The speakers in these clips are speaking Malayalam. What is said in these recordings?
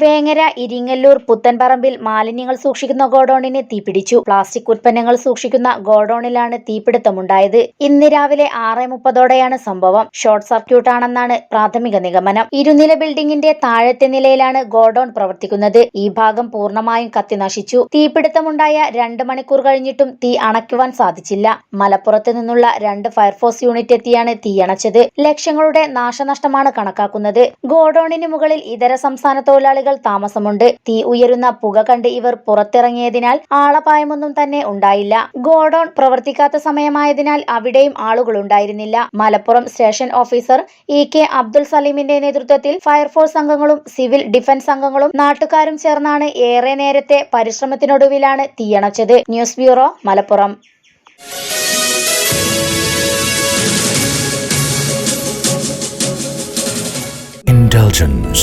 Vengara Iringallur പുത്തൻപറമ്പിൽ മാലിന്യങ്ങൾ സൂക്ഷിക്കുന്ന ഗോഡൌണിന് തീപിടിച്ചു. പ്ലാസ്റ്റിക് ഉൽപ്പന്നങ്ങൾ സൂക്ഷിക്കുന്ന ഗോഡൌണിലാണ് തീപിടുത്തമുണ്ടായത്. ഇന്ന് രാവിലെ ആറ് മുപ്പതോടെയാണ് സംഭവം. ഷോർട്ട് സർക്യൂട്ട് ആണെന്നാണ് പ്രാഥമിക നിഗമനം. ഇരുനില ബിൽഡിംഗിന്റെ താഴത്തെ നിലയിലാണ് ഗോഡൌൺ പ്രവർത്തിക്കുന്നത്. ഈ ഭാഗം പൂർണമായും കത്തിനശിച്ചു. തീപിടുത്തമുണ്ടായ രണ്ട് മണിക്കൂർ കഴിഞ്ഞിട്ടും തീ അണയ്ക്കുവാൻ സാധിച്ചില്ല. മലപ്പുറത്ത് നിന്നുള്ള രണ്ട് ഫയർഫോഴ്സ് യൂണിറ്റ് എത്തിയാണ് തീയണച്ചത് ലക്ഷങ്ങളുടെ നാശനഷ്ടമാണ് കണക്കാക്കുന്നത്. ഗോഡൌണിന് മുകളിൽ ഇതര സംസ്ഥാന തൊഴിലാളികൾ താമസമുണ്ട്. തീ ഉയരുന്ന പുക കണ്ട് ഇവർ പുറത്തിറങ്ങിയതിനാൽ ആളപായമൊന്നും തന്നെ ഉണ്ടായില്ല. ഗോഡൌൺ പ്രവർത്തിക്കാത്ത സമയമായതിനാൽ അവിടെയും ആളുകൾ ഉണ്ടായിരുന്നില്ല Malappuram station officer E K Abdul സലീമിന്റെ നേതൃത്വത്തിൽ ഫയർഫോഴ്സ് അംഗങ്ങളും സിവിൽ ഡിഫൻസ് അംഗങ്ങളും നാട്ടുകാരും ചേർന്നാണ് ഏറെ നേരത്തെ പരിശ്രമത്തിനൊടുവിലാണ് തീയണച്ചത്. News bureau Malappuram. Indulgence.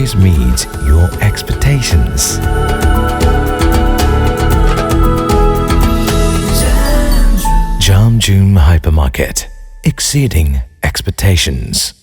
Always meets your expectations. Jam Hypermarket, exceeding expectations.